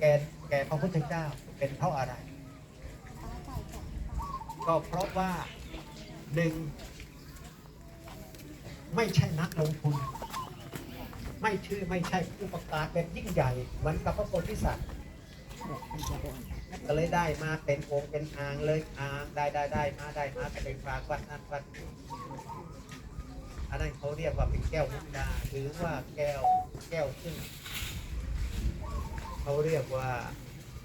แก่แก่พระพุทธเจ้าเป็นเพราะอะไร ก็เพราะว่าหนึ่งไม่ใช่นักลงทุน ไม่ชื่อไม่ใช่ผู้ประกาศแบบยิ่งใหญ่เหมือนกับพระโพธิสัตว์ก็เลยได้มาเป็นองค์เป็นอ่างเลยอ่างได้ได้ได้มาได้มาก็เลยฝากวัดนั้นวัดอันนั้นเขาเรียกว่าเป็นแก้วมุกดาหรือว่าแก้วแก้วซึ่ง เขาเรียกว่า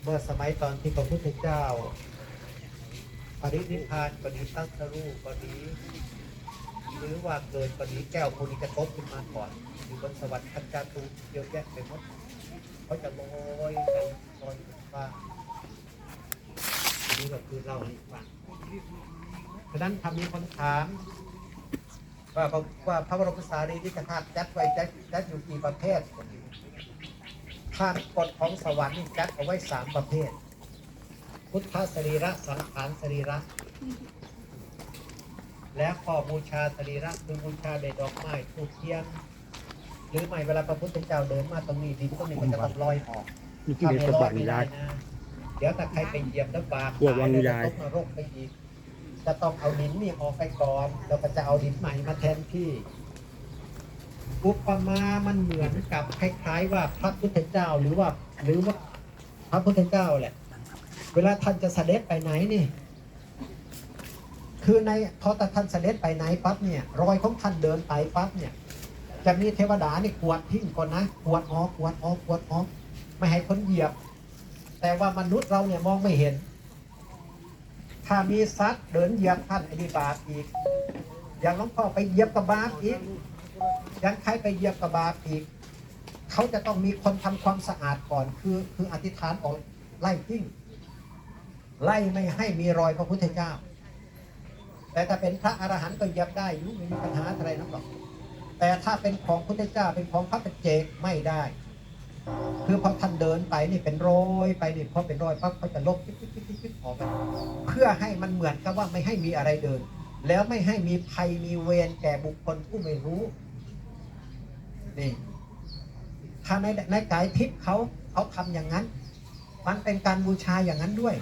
เมื่อสมัยตอนที่พระพุทธเจ้า ปรินิพพานก็ดีตัสรูก็ดีหรือว่าเกิดก็ดีแก้วโพนิกระทบขึ้นมาก่อนอยู่บนสวรรค์พันจาตุเยอะแยะไปหมดเขาจะลอยไปลอยบนฟ้าอันนี้ก็คือเราให้ฟังฉะนั้นทำมีคนถามว่าพระว่าพระบรมสารีริกธาตุจัดไว้จัดจัดอยู่กี่ประเภท ทานกฎของสวรรค์นี่จัดเอาไว้สามประเภท พุทธสรีระสังขารสรีระ และข้อบูชาสรีระคือบูชาด้วยดอกไม้ทูบเทียนหรือไม่เวลาพระพุทธเจ้าเดินมาตรงนี้ดินตรงนี้มันจะต้องลอยออกนี่ที่เด็กถ้าก็ไม่ลบออยกไม่ยาได้ยนะเดี๋ยวถ้าใครไปเหยียบแล้วบาปกลัววังยายตกนรกไปอีกจะต้องเอาดินนี่ออกไปก่อนแล้วก็จะเอาดินใหม่มาแทนที่ อุปมามันเหมือนกับคล้าย ๆ ว่าพระพุทธเจ้าหรือว่า หรือว่าพระพุทธเจ้าแหละ เวลาท่านจะเสด็จไปไหนนี่ คือในพอแต่ท่านเสด็จไปไหนปั๊บเนี่ย รอยของท่านเดินไปปั๊บเนี่ย จะมีเทวดานี่กวดทิ้งก่อนนะกวดออกกวดออกกวดออกไม่ให้คนเหยียบ แต่ว่ามนุษย์เราเนี่ยมองไม่เห็น ถ้ามีสัตว์เดินเหยียบท่านอ้นี่บาปอีก อย่างหลวงพ่อไปเหยียบกระบาปอีก ย่างใครไปเหยียบกระบาปอีก เขาจะต้องมีคนทำความสะอาดก่อน คือคืออธิษฐานออกไล่ทิ้ง ไล่ไม่ให้มีรอยพระพุทธเจ้า แต่ถ้าเป็นพระอรหันต์ก็เหยียบได้ยุ่ไม่มีปัญหาอะไรนักหรอกแต่ถ้าเป็นของพุทธเจ้าเป็นของพระปัจเจกไม่ได้ คือพอท่านเดินไปนี่เป็นรอยไปนี่พอเป็นรอยปั๊บเขาจะลบปิ๊บปิ๊บปิ๊บปิ๊บปิ๊บออกไปเพื่อให้มันเหมือนกับว่าไม่ให้มีอะไรเดิน แล้วไม่ให้มีภัยมีเวรแก่บุคคลผู้ไม่รู้ นี่ถ้าในในกายทิพย์เขาเขาทำอย่างนั้น มันเป็นการบูชาอย่างนั้นด้วย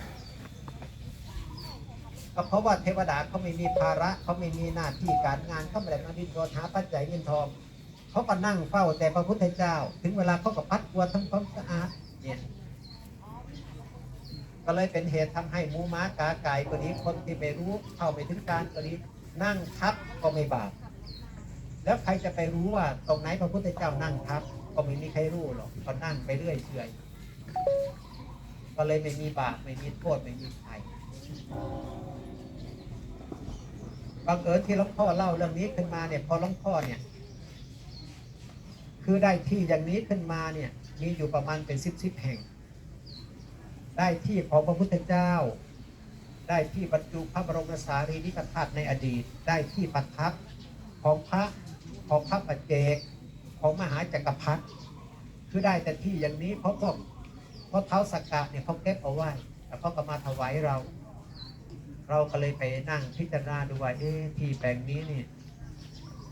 ก็เพราะว่าเทวดาเขาไม่มีภาระเขาไม่มีหน้าที่การงานเขาไม่ได้มาดิ้นรนหาปัจจัยเงินทองเขาก็นั่งเฝ้าแต่พระพุทธเจ้า ถึงเวลาเขาก็ปัดกวาดทำความสะอาดเนี่ยก็เลยเป็นเหตุทำให้หมูม้ากาไก่ก็ดีคนที่ไม่รู้เข้าไม่ถึงการก็ดีนั่งทับก็ไม่บาป แล้วใครจะไปรู้ว่าตรงไหนพระพุทธเจ้านั่งทับ ก็ไม่มีใครรู้หรอกก็นั่งไปเรื่อยเฉยก็เลยไม่มีบาปไม่มีโทษไม่มีภัยบังเอิญที่หลวงพ่อเล่าเรื่องนี้ขึ้นมาเนี่ย พอหลวงพ่อเนี่ย คือได้ที่อย่างนี้ขึ้นมาเนี่ย มีอยู่ประมาณเป็นสิบสิบแห่ง ได้ที่ของพระพุทธเจ้า ได้ที่บรรจุพระบรมสารีริกธาตุในอดีต ได้ที่ประทับของพระ ของพระปัจเจกของมหาจักรพรรดิคือได้แต่ที่อย่างนี้เพราะพวกเพราะเท้าสักกะเนี่ยเขาเก็บเอาไว้แล้วเขาก็มาถวายเรา เราก็เลยไปนั่งพิจารณาดูว่าเอ๊ะที่แปลงนี้เนี่ย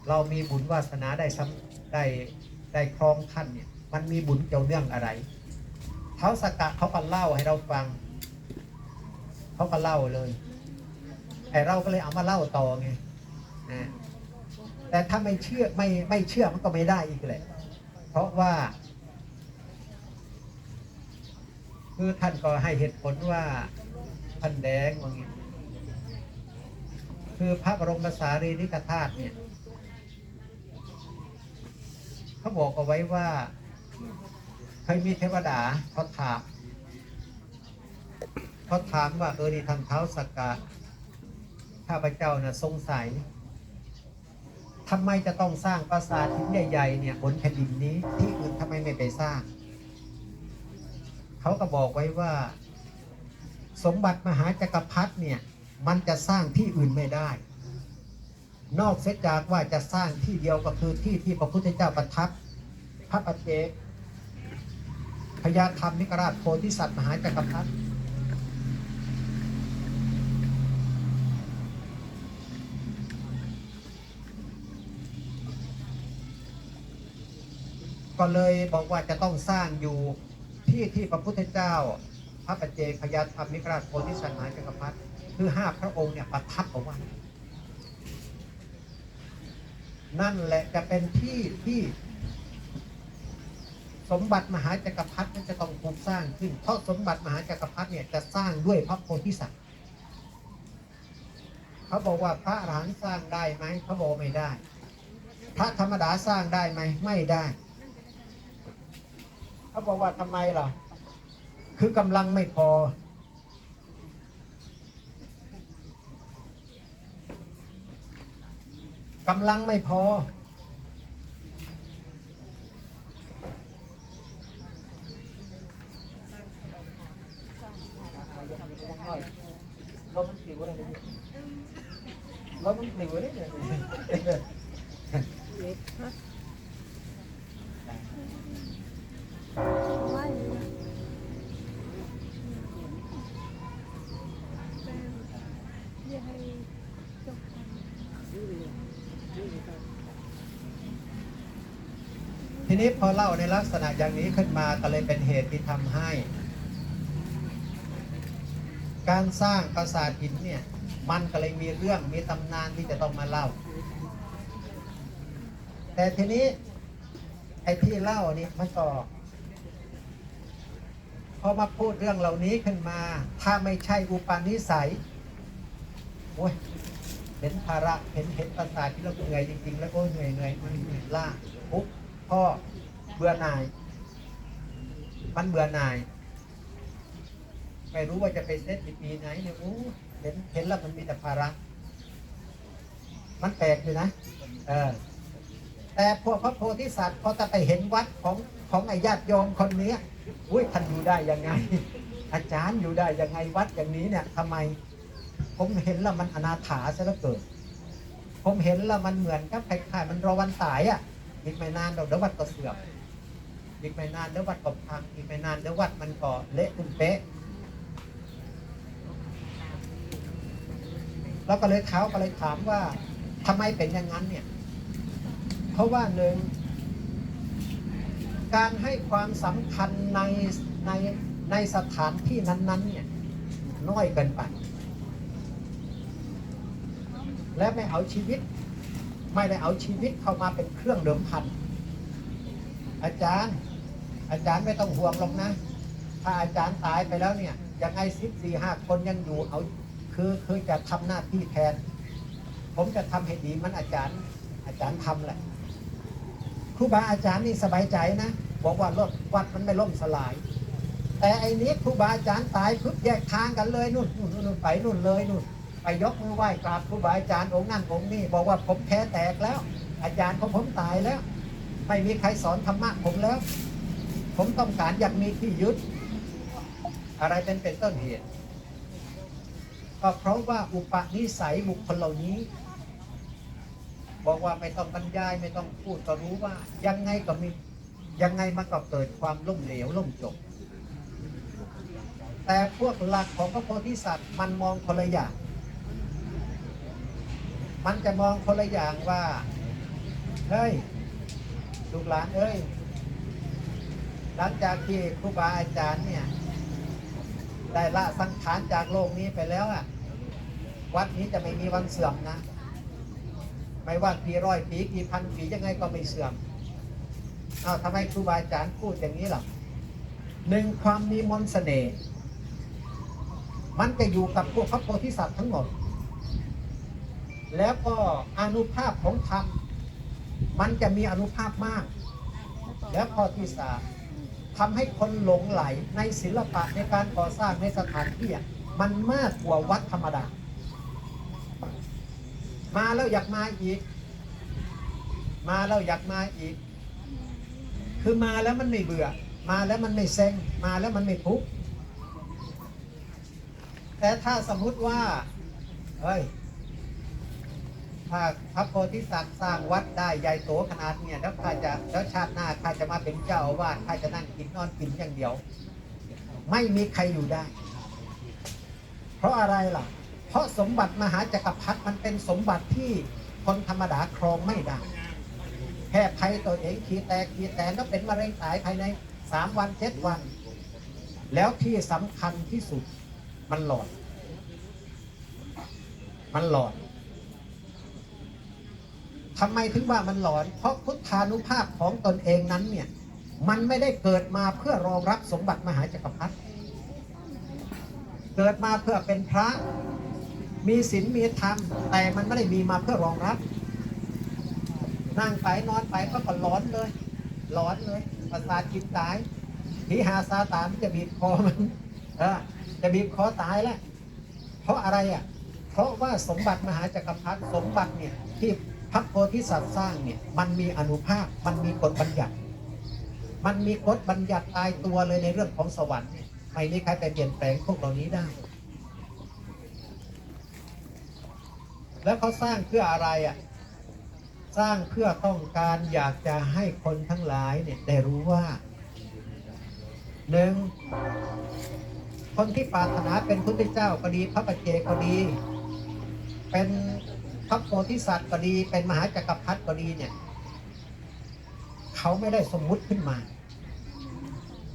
เรามีบุญวาสนาได้ซ้ำได้ได้ครองท่านเนี่ยมันมีบุญเกี่ยวเนื่องอะไรเท้าสกกะเขาก็เล่าให้เราฟังเขาก็เล่าเลยไอเราก็เลยเอามาเล่าต่อไงนะ แต่ถ้าไม่เชื่อไม่ไม่เชื่อมันก็ไม่ได้อีกแหละเพราะว่า คือท่านก็ให้เหตุผลว่าท่านแดงว่างี้คือพระบรมสารีริกธาตุเนี่ยเขาบอกเอาไว้ว่าเคยมีเทวดาเขาถามเขาถามว่าเออนี่ทำเท้าสกกะข้าพเจ้าน่ะสงสัย ทำไมจะต้องสร้างปราสาทหินใหญ่ๆเนี่ยบนแผ่นดินนี้ที่อื่นทำไมไม่ไปสร้าง เขาก็บอกไว้ว่า สมบัติมหาจักรพรรดิเนี่ยมันจะสร้างที่อื่นไม่ได้ นอกเสียจากว่าจะสร้างที่เดียวก็คือที่ที่พระพุทธเจ้าประทับพระปัจเจกพญาธรรมนิกราชโพธิสัตว์มหาจักรพรรดิ ก็เลยบอกว่าจะต้องสร้างอยู่ที่ที่พระพุทธเจ้า พระปัจเจกพยาธรรมิกราชโพธิสัตว์มหาจักรพรรดิคือห้าพระองค์เนี่ยประทับเอาไว้นั่นแหละจะเป็นที่ที่ สมบัติมหาจักรพรรดินั้นจะต้องถูกสร้างขึ้น เพราะสมบัติมหาจักรพรรดิเนี่ยจะสร้างด้วยพระโพธิสัตว์เขาบอกว่าพระอรหันต์สร้างได้ไหมเขาบอกไม่ได้ พระธรรมดาสร้างได้ไหมไม่ได้ เขาบอกว่าทำไมล่ะ คือกำลังไม่พอกำลังไม่พอ เรามันสิวอะไรเนี่ยเรามันสิวอะไรเนี่ย ทีนี้พอเล่าในลักษณะอย่างนี้ขึ้นมาก็เลยเป็นเหตุที่ทำให้ การสร้างปราสาทหินเนี่ยมันก็เลยมีเรื่องมีตำนานที่จะต้องมาเล่า แต่ทีนี้ไอ้ที่เล่านี่มันก็พอมาพูดเรื่องเหล่านี้ขึ้นมา ถ้าไม่ใช่อุปาณิสัยโอ้ย เห็นภาระเห็นเห็นปราสาทที่เราเหนื่อยจริง ๆ แล้วก็เหนื่อยเหนื่อยมันเหนื่อยล้าปุ๊บพ่อเบื่อหน่าย มันเบื่อหน่ายไม่รู้ว่าจะไปเซตอีกปีไหนเนี่ยโอ้เห็นเห็นแล้วมันมีแต่ภาระ มันแปลกอยู่นะ เออ แต่พวกพระโพธิสัตว์พอจะไปเห็นวัดของของไอ้ญาติโยมคนนี้อุ้ยท่านอยู่ได้ยังไง อาจารย์อยู่ได้ยังไงวัดอย่างนี้เนี่ยทำไม ผมเห็นแล้วมันอนาถาซะเหลือเกินผมเห็นแล้วมันเหมือนกับคล้ายมันรอวันตายอะอีกไม่นานเดี๋ยววัดก็เสื่อมอีกไม่นานเดี๋ยววัดก็พังอีกไม่นานเดี๋ยววัดมันก็เละตุ้มเป๊ะแล้วก็เลยเขาก็เลยถามว่าทำไมเป็นอย่างนั้นเนี่ย เพราะว่าหนึ่งการให้ความสำคัญในในในสถานที่นั้นๆเนี่ยน้อยเกินไป และไม่เอาชีวิต ไม่ได้เอาชีวิตเข้ามาเป็นเครื่องเดิมพัน อาจารย์ อาจารย์ไม่ต้องห่วงหรอกนะ ถ้าอาจารย์ตายไปแล้วเนี่ยยังไงสิบสี่ห้าคนยังอยู่เอาคือคือจะทำหน้าที่แทน ผมจะทำให้ดีมันอาจารย์ อาจารย์ทำแหละครูบาอาจารย์นี่สบายใจนะบอกว่ารถวัดมันไม่ล่มสลาย แต่ไอ้นี้ครูบาอาจารย์ตายปุ๊บแยกทางกันเลยนู่นนู่นนู่นไปนู่นเลยนู่น ไปยกมือไหว้กราบครูบาอาจารย์องค์นั่นองค์นี้บอกว่าผมแพ้แตกแล้ว อาจารย์ของผมตายแล้ว ไม่มีใครสอนธรรมะผมแล้ว ผมต้องการอยากมีที่ยึดอะไรเป็นเป็นต้นเหตุก็เพราะว่าอุปนิสัยบุคคลเหล่านี้ บอกว่าไม่ต้องบรรยายไม่ต้องพูดก็รู้ว่า ยังไงก็มียังไงมันก็เกิดความล่มเหลวล่มจบ แต่พวกหลักของพระโพธิสัตว์มันมองคนละอย่าง มันจะมองคนละอย่างว่าเฮ้ยลูกหลานเอ้ย หลังจากที่ครูบาอาจารย์เนี่ย ได้ละสังขารจากโลกนี้ไปแล้วอะ วัดนี้จะไม่มีวันเสื่อมนะ ไม่ว่ากี่ร้อยปีกี่พันปียังไงก็ไม่เสื่อมอ้าทำไมครูบาอาจารย์พูดอย่างนี้ล่ะหนึ่งความมีมนต์เสน่ห์มันจะอยู่กับพวกพระโพธิสัตว์ทั้งหมด แล้วก็อนุภาพของธรรมมันจะมีอนุภาพมาก และข้อที่สามทำให้คนหลงไหลในศิลปะในการก่อสร้างในสถานที่มันมากกว่าวัดธรรมดา มาแล้วอยากมาอีก มาแล้วอยากมาอีก คือมาแล้วมันไม่เบื่อ มาแล้วมันไม่เซ็ง มาแล้วมันไม่ทุกข์แต่ถ้าสมมุติว่า เฮ้ย ถ้าพระโพธิสัตว์สร้างวัดได้ใหญ่โตขนาดเนี่ยแล้วข้าจะแล้วชาติหน้าข้าจะมาเป็นเจ้าอาวาสข้าจะนั่งกินนอนกินอย่างเดียว ไม่มีใครอยู่ได้ เพราะอะไรล่ะ เพราะสมบัติมหาจักรพรรดิมันเป็นสมบัติที่คนธรรมดาครองไม่ได้แค่ภัยตัวเองขีแตกขีแตนก็เป็นมะเร็งตายภายในสามวันเจ็ดวัน แล้วที่สำคัญที่สุดมันหลอด มันหลอน ทำไมถึงว่ามันหลอน เพราะพุทธานุภาพของตนเองนั้นเนี่ย มันไม่ได้เกิดมาเพื่อรองรับสมบัติมหาจักรพรรดิ เกิดมาเพื่อเป็นพระ มีศีลมีธรรม แต่มันไม่ได้มีมาเพื่อรองรับ นั่งไปนอนไปก็ก็ร้อนเลย ร้อนเลย ประสาทจิตตายผีหาซาตานจะบีบคอมัน เออ จะบีบคอตายแล้ว เพราะอะไรอะ เพราะว่าสมบัติมหาจักรพรรดิสมบัติเนี่ยที่ พระโพธิสัตว์สร้างเนี่ยมันมีอนุภาพมันมีกฎบัญญัติ มันมีกฎบัญญัติตายตัวเลยในเรื่องของสวรรค์เนี่ยไม่มีใครไปเปลี่ยนแปลงพวกเหล่านี้ได้ แล้วเขาสร้างเพื่ออะไรอะสร้างเพื่อต้องการอยากจะให้คนทั้งหลายเนี่ยได้รู้ว่าหนึ่งคนที่ปรารถนาเป็นพุทธเจ้าก็ดี พระปัจเจกก็ดี เป็น ระโพธิสัตว์ก็ดีเป็นมหาจักรพรรดิก็ดีเนี่ยเขาไม่ได้สมมุติขึ้นมา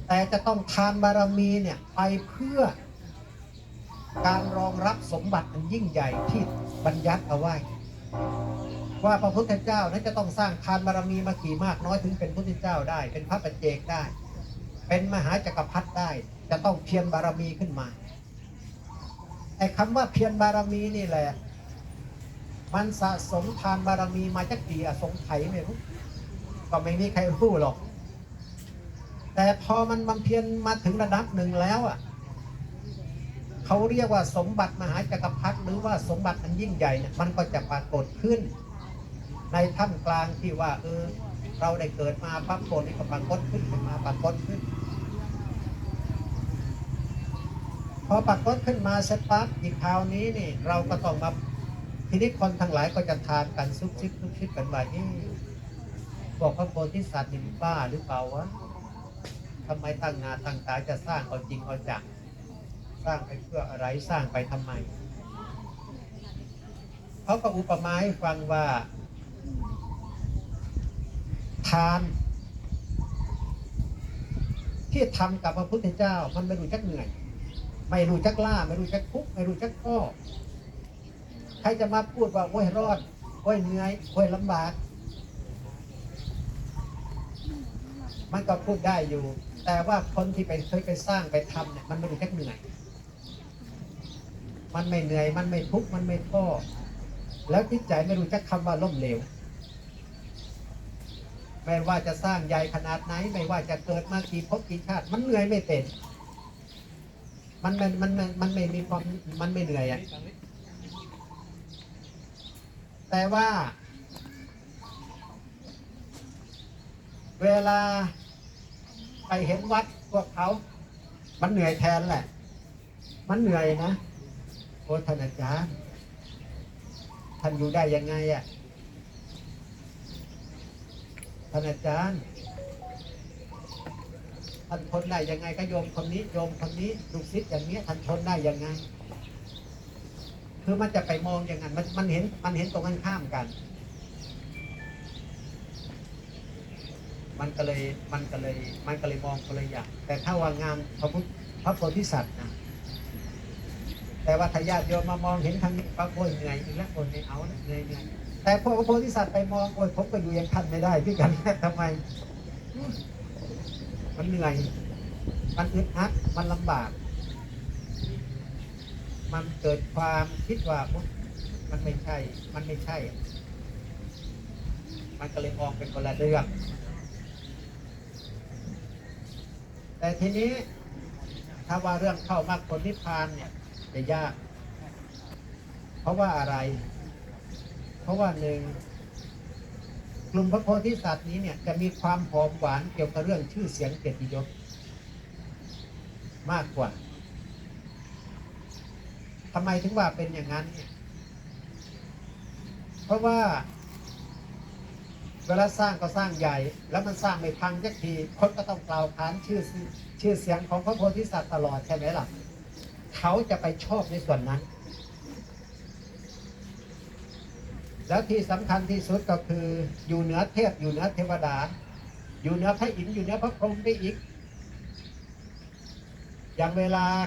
แต่จะต้องทานบารมีเนี่ยไปเพื่อการรองรับสมบัติอันยิ่งใหญ่ที่บัญญัติเอาไว้ ว่าพระพุทธเจ้านั้นจะต้องสร้างทานบารมีมากี่มากน้อยถึงเป็นพุทธเจ้าได้ เป็นพระปัจเจกได้ เป็นมหาจักรพรรดิได้ จะต้องเพียรบารมีขึ้นมาไอ้คำว่าเพียรบารมีนี่แหละ มันสะสมทานบารมีมาจากกี่อสงไขยไม่รู้ก็ไม่มีใครรู้หรอก แต่พอมันบำเพ็ญมาถึงระดับหนึ่งแล้วอะเขาเรียกว่าสมบัติมหาจักรพรรดิหรือว่าสมบัติอันยิ่งใหญ่เนี่ยมันก็จะปรากฏขึ้น ในท่ามกลางที่ว่า เออ เราได้เกิดมาปั๊บโกรธนี่ก็ปรากฏขึ้นขึ้นมาปรากฏขึ้น พอปรากฏขึ้นมาเสร็จปั๊บอีกคราวนี้นี่ เราก็ต้องมา ทีนี้คนทั้งหลายก็จะทานกันซุบซิบซุบซิบกันว่าเอ๊ะบอกพระโพธิสัตว์นี่มันบ้าหรือเปล่าวะทำไมตั้งนาตั้งตาจะสร้างเอาจริงเอาจังสร้างไปเพื่ออะไรสร้างไปทำไมเขาก็อุปมาให้ฟังว่า ทาน ที่ทำกับพระพุทธเจ้า มันไม่รู้จักเหนื่อย ไม่รู้จักล่า ไม่รู้จักทุกไม่รู้จักข้อ รจะมาพูดว่าโอ้ยรอดโอ้ยเหนื่อยโอ้ยลำบาก มันก็พูดได้อยู่ แต่ว่าคนที่ไปเคยไปสร้างไปทำเนี่ยมันไม่รู้จักเหนื่อย มันไม่เหนื่อย มันไม่ทุกข์มันไม่ท้อแล้วจิตใจไม่รู้จักคำว่าล้มเหลวไม่ว่าจะสร้างใหญ่ขนาดไหน ไม่ว่าจะเกิดมากี่ภพกี่ชาติ มันเหนื่อยไม่เป็น มันมันมันมันมันไม่มีความมันไม่เหนื่อยอะ แต่ว่า เวลาไปเห็นวัดพวกเขา มันเหนื่อยแทนแหละ มันเหนื่อยนะโอ้ท่านอาจารย์ท่านอยู่ได้ยังไงอะท่านอาจารย์ท่านทนได้ยังไงก็โยมคนนี้โยมคนนี้ลูกศิษย์อย่างนี้ท่านทนได้ยังไง คือมันจะไปมองอย่างนั้นมันมันเห็นมันเห็นตรงกันข้ามกัน มันก็เลยมันก็เลยมันก็เลยมองคนละอย่างแต่ถ้าว่างานพระพุทธพระโพธิสัตว์นะแต่ว่าถ้าญาติโยมมามองเห็นทางนี้ปั๊บโอ้ยเหนื่อยอีกแล้วโอ้ยไม่เอานะเหนื่อยเหนื่อยแต่พวกพระโพธิสัตว์ไปมองโอ้ยผมก็อยู่ยังท่านไม่ได้พี่กันทำไม มันเหนื่อย มันอึดอัดมันลำบาก มันเกิดความคิดว่ามันไม่ใช่ มันไม่ใช่ มันก็เลยมองเป็นคนละเรื่อง แต่ทีนี้ถ้าว่าเรื่องเข้ามรรคผลนิพพานเนี่ยจะยาก เพราะว่าอะไร เพราะว่าหนึ่งกลุ่มพระโพธิสัตว์นี้เนี่ยจะมีความหอมหวานเกี่ยวกับเรื่องชื่อเสียงเกียรติยศมากกว่า ทำไมถึงว่าเป็นอย่างนั้นเนี่ยเพราะว่า เวลาสร้างก็สร้างใหญ่ แล้วมันสร้างไม่พังสักทีคนก็ต้องกล่าวขานชื่อชื่อเสียงของพระโพธิสัตว์ตลอดใช่ไหมล่ะเขาจะไปชอบในส่วนนั้น แล้วที่สำคัญที่สุดก็คืออยู่เหนือเทพอยู่เหนือเทวดา อยู่เหนือพระอินทร์อยู่เหนือพระพรหมไปอีกอย่างเวลา